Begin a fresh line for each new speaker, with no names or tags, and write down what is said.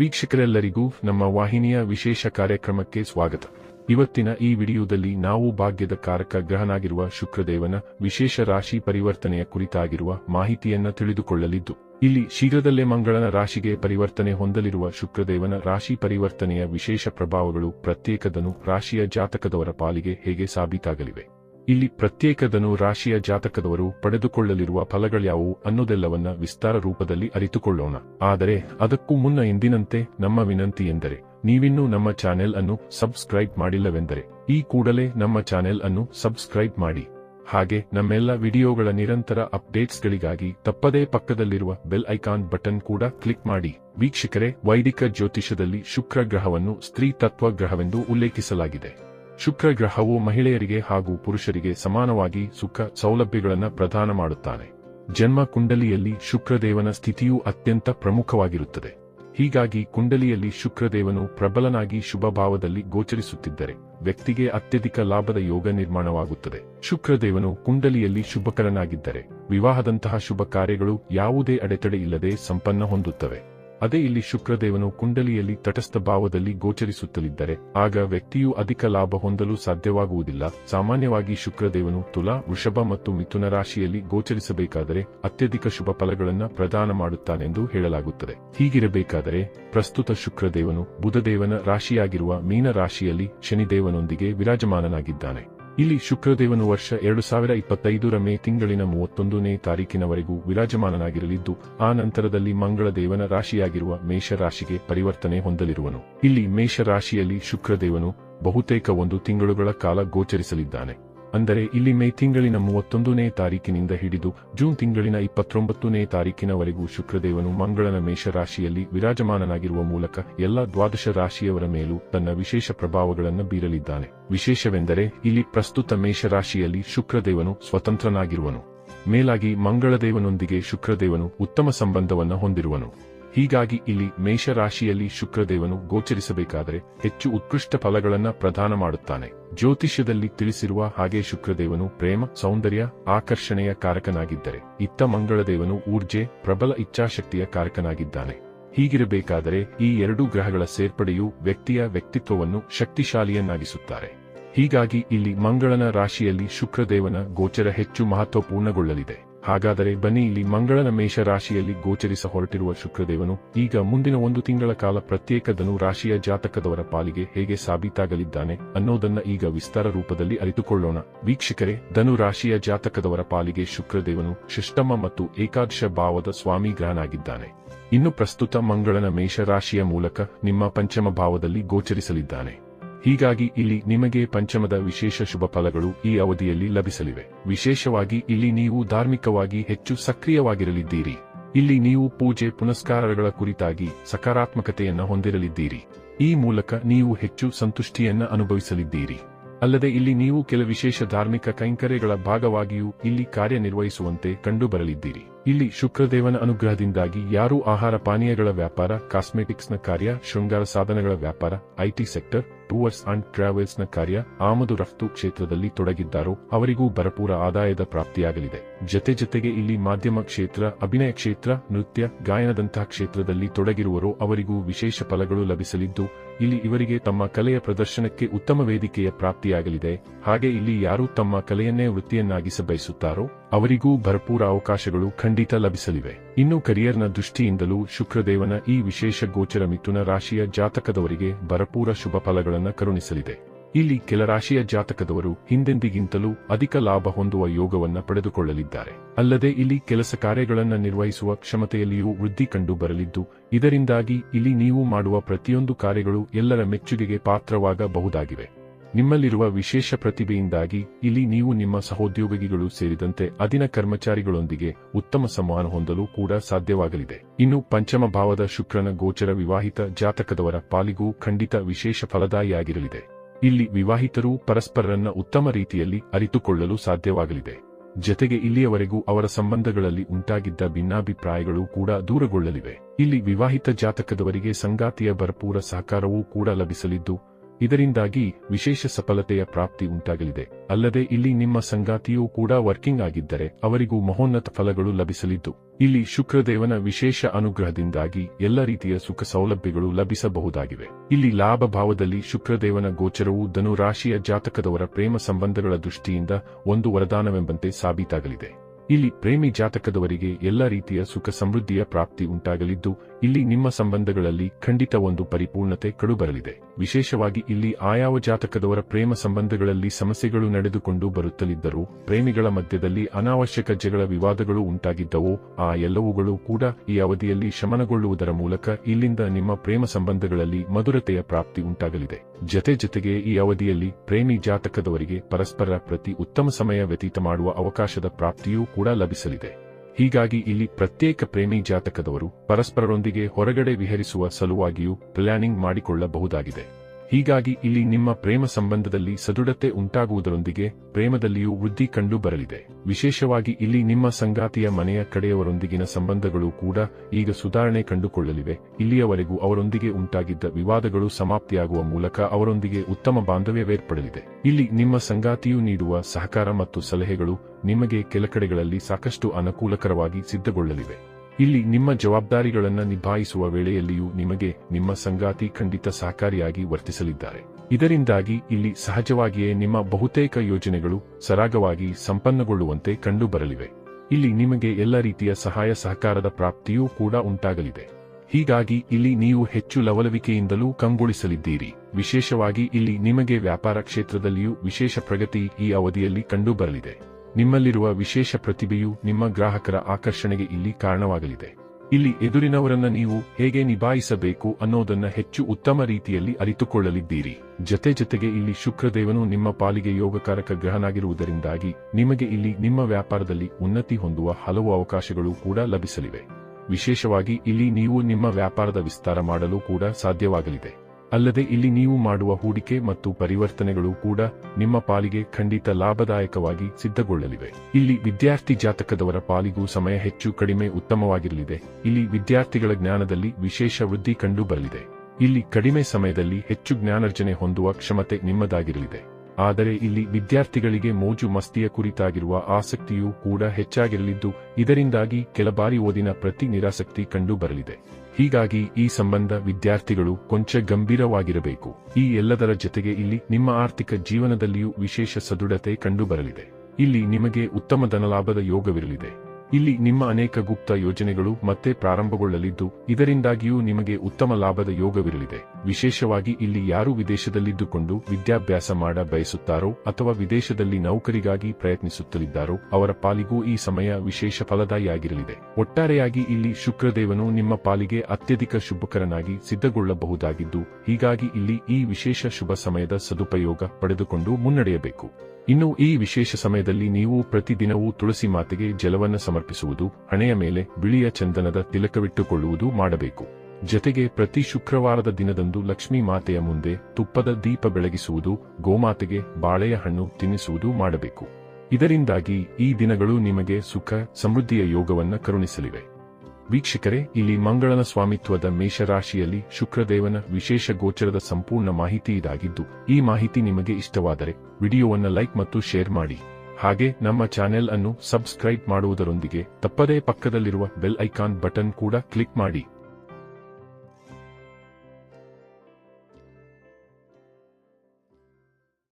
ವೀಕ್ಷಕರೆಲ್ಲರಿಗೂ ನಮ್ಮ ವಾಹಿನಿಯ ವಿಶೇಷ ಕಾರ್ಯಕ್ರಮಕ್ಕೆ ಸ್ವಾಗತ. ಇವತ್ತಿನ ಈ ವಿಡಿಯೋದಲ್ಲಿ ನಾವು ಭಾಗ್ಯದ ಕಾರಕ ಗ್ರಹನಾಗಿರುವ ಶುಕ್ರದೇವನ ವಿಶೇಷ ರಾಶಿ ಪರಿವರ್ತನೆಯ ಕುರಿತಾಗಿರುವ ಮಾಹಿತಿಯನ್ನ ತಿಳಿದುಕೊಳ್ಳಲಿದ್ದು, ಇಲ್ಲಿ ಶೀಘ್ರದಲ್ಲೇ ಮಂಗಳನ ರಾಶಿಗೆ ಪರಿವರ್ತನೆ ಹೊಂದಲಿರುವ ಶುಕ್ರದೇವನ ರಾಶಿ ಪರಿವರ್ತನೆಯ ವಿಶೇಷ ಪ್ರಭಾವಗಳು ಪ್ರತ್ಯೇಕದನು ರಾಶಿಯ ಜಾತಕದವರ ಪಾಲಿಗೆ ಹೇಗೆ ಸಾಬೀತಾಗಲಿವೆ. ಇಲ್ಲಿ ಪ್ರತ್ಯೇಕದನು ರಾಶಿಯ ಜಾತಕದವರು ಪಡೆದುಕೊಳ್ಳಲಿರುವ ಫಲಗಳ್ಯಾವುವು ಅನ್ನೋದೆಲ್ಲವನ್ನ ವಿಸ್ತಾರ ರೂಪದಲ್ಲಿ ಅರಿತುಕೊಳ್ಳೋಣ. ಆದರೆ ಅದಕ್ಕೂ ಮುನ್ನ ಎಂದಿನಂತೆ ನಮ್ಮ ವಿನಂತಿ ಎಂದರೆ, ನೀವಿನ್ನೂ ನಮ್ಮ ಚಾನೆಲ್ ಅನ್ನು ಸಬ್ಸ್ಕ್ರೈಬ್ ಮಾಡಿಲ್ಲವೆಂದರೆ, ಈ ಕೂಡಲೇ ನಮ್ಮ ಚಾನೆಲ್ ಅನ್ನು ಸಬ್ಸ್ಕ್ರೈಬ್ ಮಾಡಿ. ಹಾಗೆ ನಮ್ಮೆಲ್ಲ ವಿಡಿಯೋಗಳ ನಿರಂತರ ಅಪ್ಡೇಟ್ಸ್ಗಳಿಗಾಗಿ ತಪ್ಪದೇ ಪಕ್ಕದಲ್ಲಿರುವ ಬೆಲ್ ಐಕಾನ್ ಬಟನ್ ಕೂಡ ಕ್ಲಿಕ್ ಮಾಡಿ. ವೀಕ್ಷಕರೇ, ವೈದಿಕ ಜ್ಯೋತಿಷದಲ್ಲಿ ಶುಕ್ರ ಗ್ರಹವನ್ನು ಸ್ತ್ರೀ ತತ್ವ ಗ್ರಹವೆಂದು ಉಲ್ಲೇಖಿಸಲಾಗಿದೆ. ಶುಕ್ರ ಗ್ರಹವು ಮಹಿಳೆಯರಿಗೆ ಹಾಗೂ ಪುರುಷರಿಗೆ ಸಮಾನವಾಗಿ ಸುಖ ಸೌಲಭ್ಯಗಳನ್ನು ಪ್ರದಾನ ಮಾಡುತ್ತಾನೆ. ಜನ್ಮ ಕುಂಡಲಿಯಲ್ಲಿ ಶುಕ್ರದೇವನ ಸ್ಥಿತಿಯು ಅತ್ಯಂತ ಪ್ರಮುಖವಾಗಿರುತ್ತದೆ. ಹೀಗಾಗಿ ಕುಂಡಲಿಯಲ್ಲಿ ಶುಕ್ರದೇವನು ಪ್ರಬಲನಾಗಿ ಶುಭ ಭಾವದಲ್ಲಿ ಗೋಚರಿಸುತ್ತಿದ್ದರೆ ವ್ಯಕ್ತಿಗೆ ಅತ್ಯಧಿಕ ಲಾಭದ ಯೋಗ ನಿರ್ಮಾಣವಾಗುತ್ತದೆ. ಶುಕ್ರದೇವನು ಕುಂಡಲಿಯಲ್ಲಿ ಶುಭಕರನಾಗಿದ್ದರೆ ವಿವಾಹದಂತಹ ಶುಭ ಕಾರ್ಯಗಳು ಯಾವುದೇ ಅಡೆತಡೆ ಇಲ್ಲದೆ ಸಂಪನ್ನ ಹೊಂದುತ್ತವೆ. ಅದೇ ಇಲ್ಲಿ ಶುಕ್ರದೇವನು ಕುಂಡಲಿಯಲ್ಲಿ ತಟಸ್ಥ ಭಾವದಲ್ಲಿ ಗೋಚರಿಸುತ್ತಲಿದ್ದರೆ, ಆಗ ವ್ಯಕ್ತಿಯು ಅಧಿಕ ಲಾಭ ಹೊಂದಲು ಸಾಧ್ಯವಾಗುವುದಿಲ್ಲ. ಸಾಮಾನ್ಯವಾಗಿ ಶುಕ್ರದೇವನು ತುಲಾ, ವೃಷಭ ಮತ್ತು ಮಿಥುನ ರಾಶಿಯಲ್ಲಿ ಗೋಚರಿಸಬೇಕಾದರೆ ಅತ್ಯಧಿಕ ಶುಭ ಫಲಗಳನ್ನು ಪ್ರದಾನ ಮಾಡುತ್ತಾನೆಂದು ಹೇಳಲಾಗುತ್ತದೆ. ಹೀಗಿರಬೇಕಾದರೆ, ಪ್ರಸ್ತುತ ಶುಕ್ರದೇವನು ಬುಧದೇವನ ರಾಶಿಯಾಗಿರುವ ಮೀನ ರಾಶಿಯಲ್ಲಿ ಶನಿದೇವನೊಂದಿಗೆ ವಿರಾಜಮಾನನಾಗಿದ್ದಾನೆ. ಇಲ್ಲಿ ಶುಕ್ರದೇವನು ವರ್ಷ ಎರಡು ಸಾವಿರ ಇಪ್ಪತ್ತೈದರ ಮೇ ತಿಂಗಳಿನ ಮೂವತ್ತೊಂದನೇ ತಾರೀಕಿನವರೆಗೂ ವಿರಾಜಮಾನನಾಗಿರಲಿದ್ದು, ಆ ನಂತರದಲ್ಲಿ ಮಂಗಳ ದೇವನ ರಾಶಿಯಾಗಿರುವ ಮೇಷರಾಶಿಗೆ ಪರಿವರ್ತನೆ ಹೊಂದಲಿರುವನು. ಇಲ್ಲಿ ಮೇಷ ರಾಶಿಯಲ್ಲಿ ಶುಕ್ರದೇವನು ಬಹುತೇಕ ಒಂದು ತಿಂಗಳುಗಳ ಕಾಲ ಗೋಚರಿಸಲಿದ್ದಾನೆ. ಅಂದರೆ ಇಲ್ಲಿ ಮೇ ತಿಂಗಳಿನ ಮೂವತ್ತೊಂದನೇ ತಾರೀಕಿನಿಂದ ಹಿಡಿದು ಜೂನ್ ತಿಂಗಳಿನ ಇಪ್ಪತ್ತೊಂಬತ್ತನೇ ತಾರೀಕಿನವರೆಗೂ ಶುಕ್ರದೇವನು ಮಂಗಳನ ಮೇಷರಾಶಿಯಲ್ಲಿ ವಿರಾಜಮಾನನಾಗಿರುವ ಮೂಲಕ ಎಲ್ಲ ದ್ವಾದಶ ರಾಶಿಯವರ ಮೇಲೂ ತನ್ನ ವಿಶೇಷ ಪ್ರಭಾವಗಳನ್ನು ಬೀರಲಿದ್ದಾನೆ. ವಿಶೇಷವೆಂದರೆ ಇಲ್ಲಿ ಪ್ರಸ್ತುತ ಮೇಷರಾಶಿಯಲ್ಲಿ ಶುಕ್ರದೇವನು ಸ್ವತಂತ್ರನಾಗಿರುವನು. ಮೇಲಾಗಿ ಮಂಗಳದೇವನೊಂದಿಗೆ ಶುಕ್ರದೇವನು ಉತ್ತಮ ಸಂಬಂಧವನ್ನು ಹೊಂದಿರುವನು. ಹೀಗಾಗಿ ಇಲ್ಲಿ ಮೇಷರಾಶಿಯಲ್ಲಿ ಶುಕ್ರದೇವನು ಗೋಚರಿಸಬೇಕಾದರೆ ಹೆಚ್ಚು ಉತ್ಕೃಷ್ಟ ಫಲಗಳನ್ನು ಪ್ರದಾನ ಮಾಡುತ್ತಾನೆ. ಜ್ಯೋತಿಷ್ಯದಲ್ಲಿ ತಿಳಿಸಿರುವ ಹಾಗೆ ಶುಕ್ರದೇವನು ಪ್ರೇಮ, ಸೌಂದರ್ಯ, ಆಕರ್ಷಣೆಯ ಕಾರಕನಾಗಿದ್ದರೆ, ಇತ್ತ ಮಂಗಳದೇವನು ಊರ್ಜೆ, ಪ್ರಬಲ ಇಚ್ಛಾಶಕ್ತಿಯ ಕಾರಕನಾಗಿದ್ದಾನೆ. ಹೀಗಿರಬೇಕಾದರೆ ಈ ಎರಡೂ ಗ್ರಹಗಳ ಸೇರ್ಪಡೆಯು ವ್ಯಕ್ತಿಯ ವ್ಯಕ್ತಿತ್ವವನ್ನು ಶಕ್ತಿಶಾಲಿಯನ್ನಾಗಿಸುತ್ತಾರೆ. ಹೀಗಾಗಿ ಇಲ್ಲಿ ಮಂಗಳನ ರಾಶಿಯಲ್ಲಿ ಶುಕ್ರದೇವನ ಗೋಚರ ಹೆಚ್ಚು ಮಹತ್ವಪೂರ್ಣಗೊಳ್ಳಲಿದೆ. ಹಾಗಾದರೆ ಬನ್ನಿ ಇಲ್ಲಿ ಮಂಗಳನ ಮೇಷ ರಾಶಿಯಲ್ಲಿ ಗೋಚರಿಸ ಹೊರಟಿರುವ ಶುಕ್ರದೇವನು, ಈಗ ಮುಂದಿನ ಒಂದು ತಿಂಗಳ ಕಾಲ ಪ್ರತ್ಯೇಕ ಧನು ರಾಶಿಯ ಜಾತಕದವರ ಪಾಲಿಗೆ ಹೇಗೆ ಸಾಬೀತಾಗಲಿದ್ದಾನೆ ಅನ್ನೋದನ್ನ ಈಗ ವಿಸ್ತಾರ ರೂಪದಲ್ಲಿ ಅರಿತುಕೊಳ್ಳೋಣ. ವೀಕ್ಷಕರೇ, ಧನು ರಾಶಿಯ ಜಾತಕದವರ ಪಾಲಿಗೆ ಶುಕ್ರದೇವನು ಶಿಷ್ಟಮ ಮತ್ತು ಏಕಾದಶ ಭಾವದ ಸ್ವಾಮಿ ಗ್ರಹನಾಗಿದ್ದಾನೆ. ಇನ್ನು ಪ್ರಸ್ತುತ ಮಂಗಳನ ಮೇಷ ರಾಶಿಯ ಮೂಲಕ ನಿಮ್ಮ ಪಂಚಮ ಭಾವದಲ್ಲಿ ಗೋಚರಿಸಲಿದ್ದಾನೆ. ಹೀಗಾಗಿ ಇಲ್ಲಿ ನಿಮಗೆ ಪಂಚಮದ ವಿಶೇಷ ಶುಭ ಫಲಗಳು ಈ ಅವಧಿಯಲ್ಲಿ ಲಭಿಸಲಿವೆ. ವಿಶೇಷವಾಗಿ ಇಲ್ಲಿ ನೀವು ಧಾರ್ಮಿಕವಾಗಿ ಹೆಚ್ಚು ಸಕ್ರಿಯವಾಗಿರಲಿದ್ದೀರಿ. ಇಲ್ಲಿ ನೀವು ಪೂಜೆ ಪುನಸ್ಕಾರಗಳ ಕುರಿತಾಗಿ ಸಕಾರಾತ್ಮಕತೆಯನ್ನು ಹೊಂದಿರಲಿದ್ದೀರಿ. ಈ ಮೂಲಕ ನೀವು ಹೆಚ್ಚು ಸಂತುಷ್ಟಿಯನ್ನ ಅನುಭವಿಸಲಿದ್ದೀರಿ. ಅಲ್ಲದೆ ಇಲ್ಲಿ ನೀವು ಕೆಲ ವಿಶೇಷ ಧಾರ್ಮಿಕ ಕೈಂಕರ್ಯಗಳ ಭಾಗವಾಗಿಯೂ ಇಲ್ಲಿ ಕಾರ್ಯನಿರ್ವಹಿಸುವಂತೆ ಕಂಡುಬರಲಿದ್ದೀರಿ. ಇಲ್ಲಿ ಶುಕ್ರದೇವನ ಅನುಗ್ರಹದಿಂದಾಗಿ ಯಾರು ಆಹಾರ ಪಾನೀಯಗಳ ವ್ಯಾಪಾರ, ಕಾಸ್ಮೆಟಿಕ್ಸ್ನ ಕಾರ್ಯ, ಶೃಂಗಾರ ಸಾಧನಗಳ ವ್ಯಾಪಾರ ಐಟಿ ಸೆಕ್ಟರ್, ಟೂರ್ಸ್ ಅಂಡ್ ಟ್ರಾವೆಲ್ಸ್ನ ಕಾರ್ಯ, ಆಮದು ರಫ್ತು ಕ್ಷೇತ್ರದಲ್ಲಿ ತೊಡಗಿದ್ದಾರೋ ಅವರಿಗೂ ಭರಪೂರ ಆದಾಯದ ಪ್ರಾಪ್ತಿಯಾಗಲಿದೆ. ಜತೆ ಜತೆಗೆ ಇಲ್ಲಿ ಮಾಧ್ಯಮ ಕ್ಷೇತ್ರ, ಅಭಿನಯ ಕ್ಷೇತ್ರ, ನೃತ್ಯ, ಗಾಯನದಂತಹ ಕ್ಷೇತ್ರದಲ್ಲಿ ತೊಡಗಿರುವರೋ ಅವರಿಗೂ ವಿಶೇಷ ಫಲಗಳು ಲಭಿಸಲಿದ್ದು, ಇಲ್ಲಿ ಇವರಿಗೆ ತಮ್ಮ ಕಲೆಯ ಪ್ರದರ್ಶನಕ್ಕೆ ಉತ್ತಮ ವೇದಿಕೆಯ ಪ್ರಾಪ್ತಿಯಾಗಲಿದೆ. ಹಾಗೆ ಇಲ್ಲಿ ಯಾರು ತಮ್ಮ ಕಲೆಯನ್ನೇ ವೃತ್ತಿಯನ್ನಾಗಿಸ ಬಯಸುತ್ತಾರೋ ಅವರಿಗೂ ಭರಪೂರ ಅವಕಾಶಗಳು ಖಂಡಿತ ಲಭಿಸಲಿವೆ. ಇನ್ನು ಕರಿಯರ್ನ ದೃಷ್ಟಿಯಿಂದಲೂ ಶುಕ್ರದೇವನ ಈ ವಿಶೇಷ ಗೋಚರ ಮಿಥುನ ರಾಶಿಯ ಜಾತಕದವರಿಗೆ ಭರಪೂರ ಶುಭ ಫಲಗಳನ್ನು ಕರುಣಿಸಲಿದೆ. ಇಲ್ಲಿ ಕೆಲ ರಾಶಿಯ ಜಾತಕದವರು ಹಿಂದೆಂದಿಗಿಂತಲೂ ಅಧಿಕ ಲಾಭ ಹೊಂದುವ ಯೋಗವನ್ನ ಪಡೆದುಕೊಳ್ಳಲಿದ್ದಾರೆ. ಅಲ್ಲದೆ ಇಲ್ಲಿ ಕೆಲಸ ಕಾರ್ಯಗಳನ್ನು ನಿರ್ವಹಿಸುವ ಕ್ಷಮತೆಯಲ್ಲಿಯೂ ವೃದ್ಧಿ ಕಂಡು ಬರಲಿದ್ದು, ಇದರಿಂದಾಗಿ ಇಲ್ಲಿ ನೀವು ಮಾಡುವ ಪ್ರತಿಯೊಂದು ಕಾರ್ಯಗಳು ಎಲ್ಲರ ಮೆಚ್ಚುಗೆಗೆ ಪಾತ್ರವಾಗಬಹುದಾಗಿವೆ. ನಿಮ್ಮಲ್ಲಿರುವ ವಿಶೇಷ ಪ್ರತಿಭೆಯಿಂದಾಗಿ ಇಲ್ಲಿ ನೀವು ನಿಮ್ಮ ಸಹೋದ್ಯೋಗಿಗಳು ಸೇರಿದಂತೆ ಅದಿನ ಕರ್ಮಚಾರಿಗಳೊಂದಿಗೆ ಉತ್ತಮ ಸಂವಹನ ಹೊಂದಲು ಕೂಡ ಸಾಧ್ಯವಾಗಲಿದೆ. ಇನ್ನು ಪಂಚಮ ಭಾವದ ಶುಕ್ರನ ಗೋಚರ ವಿವಾಹಿತ ಜಾತಕದವರ ಪಾಲಿಗೂ ಖಂಡಿತ ವಿಶೇಷ ಫಲದಾಯಿಯಾಗಿರಲಿದೆ. ಇಲ್ಲಿ ವಿವಾಹಿತರು ಪರಸ್ಪರರನ್ನ ಉತ್ತಮ ರೀತಿಯಲ್ಲಿ ಅರಿತುಕೊಳ್ಳಲು ಸಾಧ್ಯವಾಗಲಿದೆ. ಜತೆಗೆ ಇಲ್ಲಿಯವರೆಗೂ ಅವರ ಸಂಬಂಧಗಳಲ್ಲಿ ಉಂಟಾಗಿದ್ದ ಭಿನ್ನಾಭಿಪ್ರಾಯಗಳು ಕೂಡ ದೂರಗೊಳ್ಳಲಿವೆ. ಇಲ್ಲಿ ವಿವಾಹಿತ ಜಾತಕದವರಿಗೆ ಸಂಗಾತಿಯ ಭರಪೂರ ಸಹಕಾರವೂ ಕೂಡ ಲಭಿಸಲಿದ್ದು ಇದರಿಂದಾಗಿ ವಿಶೇಷ ಸಫಲತೆಯ ಪ್ರಾಪ್ತಿ ಉಂಟಾಗಲಿದೆ. ಅಲ್ಲದೆ ಇಲ್ಲಿ ನಿಮ್ಮ ಸಂಗಾತಿಯೂ ಕೂಡ ವರ್ಕಿಂಗ್ ಆಗಿದ್ದರೆ ಅವರಿಗೂ ಮಹೋನ್ನತ ಫಲಗಳು ಲಭಿಸಲಿದ್ದು, ಇಲ್ಲಿ ಶುಕ್ರದೇವನ ವಿಶೇಷ ಅನುಗ್ರಹದಿಂದಾಗಿ ಎಲ್ಲ ರೀತಿಯ ಸುಖ ಸೌಲಭ್ಯಗಳು ಲಭಿಸಬಹುದಾಗಿವೆ. ಇಲ್ಲಿ ಲಾಭ ಭಾವದಲ್ಲಿ ಶುಕ್ರದೇವನ ಗೋಚರವು ಧನುರಾಶಿಯ ಜಾತಕದವರ ಪ್ರೇಮ ಸಂಬಂಧಗಳ ದೃಷ್ಟಿಯಿಂದ ಒಂದು ವರದಾನವೆಂಬಂತೆ ಸಾಬೀತಾಗಲಿದೆ. ಇಲ್ಲಿ ಪ್ರೇಮಿ ಜಾತಕದವರಿಗೆ ಎಲ್ಲ ರೀತಿಯ ಸುಖ ಸಮೃದ್ಧಿಯ ಪ್ರಾಪ್ತಿ ಉಂಟಾಗಲಿದ್ದು, ಇಲ್ಲಿ ನಿಮ್ಮ ಸಂಬಂಧಗಳಲ್ಲಿ ಖಂಡಿತ ಒಂದು ಪರಿಪೂರ್ಣತೆ ಕಡುಬರಲಿದೆ. ವಿಶೇಷವಾಗಿ ಇಲ್ಲಿ ಆಯಾವ ಜಾತಕದವರ ಪ್ರೇಮ ಸಂಬಂಧಗಳಲ್ಲಿ ಸಮಸ್ಯೆಗಳು ನಡೆದುಕೊಂಡು ಬರುತ್ತಲಿದ್ದರೂ, ಪ್ರೇಮಿಗಳ ಮಧ್ಯದಲ್ಲಿ ಅನಾವಶ್ಯಕ ಜಗಳ ವಿವಾದಗಳು ಉಂಟಾಗಿದ್ದವೋ, ಆ ಎಲ್ಲವುಗಳು ಕೂಡ ಈ ಅವಧಿಯಲ್ಲಿ ಶಮನಗೊಳ್ಳುವುದರ ಮೂಲಕ ಇಲ್ಲಿಂದ ನಿಮ್ಮ ಪ್ರೇಮ ಸಂಬಂಧಗಳಲ್ಲಿ ಮಧುರತೆಯ ಪ್ರಾಪ್ತಿ ಉಂಟಾಗಲಿದೆ. ಜತೆ ಜತೆಗೆ ಈ ಅವಧಿಯಲ್ಲಿ ಪ್ರೇಮಿ ಜಾತಕದವರಿಗೆ ಪರಸ್ಪರ ಪ್ರತಿ ಉತ್ತಮ ಸಮಯ ವ್ಯತೀತ ಮಾಡುವ ಅವಕಾಶದ ಪ್ರಾಪ್ತಿಯೂ ಕೂಡ ಲಭಿಸಲಿದೆ. ಹೀಗಾಗಿ ಇಲ್ಲಿ ಪ್ರತ್ಯೇಕ ಪ್ರೇಮಿ ಜಾತಕದವರು ಪರಸ್ಪರರೊಂದಿಗೆ ಹೊರಗಡೆ ವಿಹರಿಸುವ ಸಲುವಾಗಿಯೂ ಪ್ಲಾನಿಂಗ್ ಮಾಡಿಕೊಳ್ಳಬಹುದಾಗಿದೆ. ಹೀಗಾಗಿ ಇಲ್ಲಿ ನಿಮ್ಮ ಪ್ರೇಮ ಸಂಬಂಧದಲ್ಲಿ ಸದೃಢತೆ ಉಂಟಾಗುವುದರೊಂದಿಗೆ ಪ್ರೇಮದಲ್ಲಿಯೂ ವೃದ್ಧಿ ಕಂಡು ಬರಲಿದೆ. ವಿಶೇಷವಾಗಿ ಇಲ್ಲಿ ನಿಮ್ಮ ಸಂಗಾತಿಯ ಮನೆಯ ಕಡೆಯವರೊಂದಿಗಿನ ಸಂಬಂಧಗಳು ಕೂಡ ಈಗ ಸುಧಾರಣೆ ಕಂಡುಕೊಳ್ಳಲಿವೆ. ಇಲ್ಲಿಯವರೆಗೂ ಅವರೊಂದಿಗೆ ಉಂಟಾಗಿದ್ದ ವಿವಾದಗಳು ಸಮಾಪ್ತಿಯಾಗುವ ಮೂಲಕ ಅವರೊಂದಿಗೆ ಉತ್ತಮ ಬಾಂಧವ್ಯವೇರ್ಪಡಲಿದೆ. ಇಲ್ಲಿ ನಿಮ್ಮ ಸಂಗಾತಿಯು ನೀಡುವ ಸಹಕಾರ ಮತ್ತು ಸಲಹೆಗಳು ನಿಮಗೆ ಕೆಲ ಕಡೆಗಳಲ್ಲಿ ಸಾಕಷ್ಟು ಅನುಕೂಲಕರವಾಗಿ ಸಿದ್ಧಗೊಳ್ಳಲಿವೆ. ಇಲ್ಲಿ ನಿಮ್ಮ ಜವಾಬ್ದಾರಿಗಳನ್ನು ನಿಭಾಯಿಸುವ ವೇಳೆಯಲ್ಲಿಯೂ ನಿಮಗೆ ನಿಮ್ಮ ಸಂಗಾತಿ ಖಂಡಿತ ಸಹಕಾರಿಯಾಗಿ ವರ್ತಿಸಲಿದ್ದಾರೆ. ಇದರಿಂದಾಗಿ ಇಲ್ಲಿ ಸಹಜವಾಗಿಯೇ ನಿಮ್ಮ ಬಹುತೇಕ ಯೋಜನೆಗಳು ಸರಾಗವಾಗಿ ಸಂಪನ್ನಗೊಳ್ಳುವಂತೆ ಕಂಡುಬರಲಿವೆ. ಇಲ್ಲಿ ನಿಮಗೆ ಎಲ್ಲ ರೀತಿಯ ಸಹಾಯ ಸಹಕಾರದ ಪ್ರಾಪ್ತಿಯೂ ಕೂಡ ಉಂಟಾಗಲಿದೆ. ಹೀಗಾಗಿ ಇಲ್ಲಿ ನೀವು ಹೆಚ್ಚು ಲವಲವಿಕೆಯಿಂದಲೂ ಕಂಗೊಳಿಸಲಿದ್ದೀರಿ. ವಿಶೇಷವಾಗಿ ಇಲ್ಲಿ ನಿಮಗೆ ವ್ಯಾಪಾರ ಕ್ಷೇತ್ರದಲ್ಲಿಯೂ ವಿಶೇಷ ಪ್ರಗತಿ ಈ ಅವಧಿಯಲ್ಲಿ ಕಂಡುಬರಲಿದೆ. ನಿಮ್ಮಲ್ಲಿರುವ ವಿಶೇಷ ಪ್ರತಿಭೆಯು ನಿಮ್ಮ ಗ್ರಾಹಕರ ಆಕರ್ಷಣೆಗೆ ಇಲ್ಲಿ ಕಾರಣವಾಗಲಿದೆ. ಇಲ್ಲಿ ಎದುರಿನವರನ್ನ ನೀವು ಹೇಗೆ ನಿಭಾಯಿಸಬೇಕು ಅನ್ನೋದನ್ನ ಹೆಚ್ಚು ಉತ್ತಮ ರೀತಿಯಲ್ಲಿ ಅರಿತುಕೊಳ್ಳಲಿದ್ದೀರಿ. ಜತೆ ಜತೆಗೆ ಇಲ್ಲಿ ಶುಕ್ರದೇವನು ನಿಮ್ಮ ಪಾಲಿಗೆ ಯೋಗಕಾರಕ ಗ್ರಹನಾಗಿರುವುದರಿಂದಾಗಿ ನಿಮಗೆ ಇಲ್ಲಿ ನಿಮ್ಮ ವ್ಯಾಪಾರದಲ್ಲಿ ಉನ್ನತಿ ಹೊಂದುವ ಹಲವು ಅವಕಾಶಗಳು ಕೂಡ ಲಭಿಸಲಿವೆ. ವಿಶೇಷವಾಗಿ ಇಲ್ಲಿ ನೀವು ನಿಮ್ಮ ವ್ಯಾಪಾರದ ವಿಸ್ತಾರ ಮಾಡಲು ಕೂಡ ಸಾಧ್ಯವಾಗಲಿದೆ. ಅಲ್ಲದೆ ಇಲ್ಲಿ ನೀವು ಮಾಡುವ ಹೂಡಿಕೆ ಮತ್ತು ಪರಿವರ್ತನೆಗಳು ಕೂಡ ನಿಮ್ಮ ಪಾಲಿಗೆ ಖಂಡಿತ ಲಾಭದಾಯಕವಾಗಿ ಸಿದ್ಧಗೊಳ್ಳಲಿವೆ. ಇಲ್ಲಿ ವಿದ್ಯಾರ್ಥಿ ಜಾತಕದವರ ಪಾಲಿಗೂ ಸಮಯ ಹೆಚ್ಚು ಕಡಿಮೆ ಉತ್ತಮವಾಗಿರಲಿದೆ. ಇಲ್ಲಿ ವಿದ್ಯಾರ್ಥಿಗಳ ಜ್ಞಾನದಲ್ಲಿ ವಿಶೇಷ ವೃದ್ಧಿ ಕಂಡುಬರಲಿದೆ. ಇಲ್ಲಿ ಕಡಿಮೆ ಸಮಯದಲ್ಲಿ ಹೆಚ್ಚು ಜ್ಞಾನಾರ್ಜನೆ ಹೊಂದುವ ಕ್ಷಮತೆ ನಿಮ್ಮದಾಗಿರಲಿದೆ. ಆದರೆ ಇಲ್ಲಿ ವಿದ್ಯಾರ್ಥಿಗಳಿಗೆ ಮೋಜು ಮಸ್ತಿಯ ಕುರಿತಾಗಿರುವ ಆಸಕ್ತಿಯೂ ಕೂಡ ಹೆಚ್ಚಾಗಿರಲಿದ್ದು, ಇದರಿಂದಾಗಿ ಕೆಲ ಬಾರಿ ಓದಿನ ಪ್ರತಿ ನಿರಾಸಕ್ತಿ ಕಂಡುಬರಲಿದೆ ಹೀಗಾಗಿ ಈ ಸಂಬಂಧ ವಿದ್ಯಾರ್ಥಿಗಳು ಕೊಂಚ ಗಂಭೀರವಾಗಿರಬೇಕು. ಈ ಎಲ್ಲದರ ಜತೆಗೆ ಇಲ್ಲಿ ನಿಮ್ಮ ಆರ್ಥಿಕ ಜೀವನದಲ್ಲಿಯೂ ವಿಶೇಷ ಸದೃಢತೆ ಕಂಡುಬರಲಿದೆ ಇಲ್ಲಿ ನಿಮಗೆ ಉತ್ತಮ ಧನಲಾಭದ ಯೋಗವಿರಲಿದೆ. ಇಲ್ಲಿ ನಿಮ್ಮ ಅನೇಕ ಗುಪ್ತ ಯೋಜನೆಗಳು ಮತ್ತೆ ಪ್ರಾರಂಭಗೊಳ್ಳಲಿದ್ದು, ಇದರಿಂದಾಗಿಯೂ ನಿಮಗೆ ಉತ್ತಮ ಲಾಭದ ಯೋಗವಿರಲಿದೆ. ವಿಶೇಷವಾಗಿ ಇಲ್ಲಿ ಯಾರು ವಿದೇಶದಲ್ಲಿದ್ದುಕೊಂಡು ವಿದ್ಯಾಭ್ಯಾಸ ಮಾಡ ಬಯಸುತ್ತಾರೋ ಅಥವಾ ವಿದೇಶದಲ್ಲಿ ನೌಕರಿಗಾಗಿ ಪ್ರಯತ್ನಿಸುತ್ತಲಿದ್ದಾರೋ, ಅವರ ಪಾಲಿಗೂ ಈ ಸಮಯ ವಿಶೇಷ ಫಲದಾಯಿಯಾಗಿರಲಿದೆ. ಒಟ್ಟಾರೆಯಾಗಿ ಇಲ್ಲಿ ಶುಕ್ರದೇವನು ನಿಮ್ಮ ಪಾಲಿಗೆ ಅತ್ಯಧಿಕ ಶುಭಕರನಾಗಿ ಸಿದ್ಧಗೊಳ್ಳಬಹುದಾಗಿದ್ದು, ಹೀಗಾಗಿ ಇಲ್ಲಿ ಈ ವಿಶೇಷ ಶುಭ ಸಮಯದ ಸದುಪಯೋಗ ಪಡೆದುಕೊಂಡು ಮುನ್ನಡೆಯಬೇಕು. ಇನ್ನು ಈ ವಿಶೇಷ ಸಮಯದಲ್ಲಿ ನೀವು ಪ್ರತಿದಿನವೂ ತುಳಸಿ ಮಾತೆಗೆ ಜಲವನ್ನು ಸಮರ್ಪಿಸುವುದು, ಹಣೆಯ ಮೇಲೆ ಬಿಳಿಯ ಚಂದನದ ತಿಲಕವಿಟ್ಟುಕೊಳ್ಳುವುದು ಮಾಡಬೇಕು. ಜತೆಗೆ ಪ್ರತಿ ಶುಕ್ರವಾರದ ದಿನದಂದು ಲಕ್ಷ್ಮೀ ಮಾತೆಯ ಮುಂದೆ ತುಪ್ಪದ ದೀಪ ಬೆಳಗಿಸುವುದು, ಗೋಮಾತೆಗೆ ಬಾಳೆಯ ಹಣ್ಣು ತಿನ್ನಿಸುವುದು ಮಾಡಬೇಕು. ಇದರಿಂದಾಗಿ ಈ ದಿನಗಳು ನಿಮಗೆ ಸುಖ, ಸಮೃದ್ಧಿಯ ಯೋಗವನ್ನು ಕರುಣಿಸಲಿವೆ. ವೀಕ್ಷಕರೇ, ಇಲ್ಲಿ ಮಂಗಳನ ಸ್ವಾಮಿತ್ವದ ಮೇಷರಾಶಿಯಲ್ಲಿ ಶುಕ್ರದೇವನ ವಿಶೇಷ ಗೋಚರದ ಸಂಪೂರ್ಣ ಮಾಹಿತಿ ಇದಾಗಿದ್ದು, ಈ ಮಾಹಿತಿ ನಿಮಗೆ ಇಷ್ಟವಾದರೆ ವಿಡಿಯೋವನ್ನು ಲೈಕ್ ಮತ್ತು ಶೇರ್ ಮಾಡಿ. ಹಾಗೆ, ನಮ್ಮ ಚಾನೆಲ್ ಅನ್ನು ಸಬ್ಸ್ಕ್ರೈಬ್ ಮಾಡುವುದರೊಂದಿಗೆ ತಪ್ಪದೇ ಪಕ್ಕದಲ್ಲಿರುವ ಬೆಲ್ ಐಕಾನ್ ಬಟನ್ ಕೂಡ ಕ್ಲಿಕ್ ಮಾಡಿ.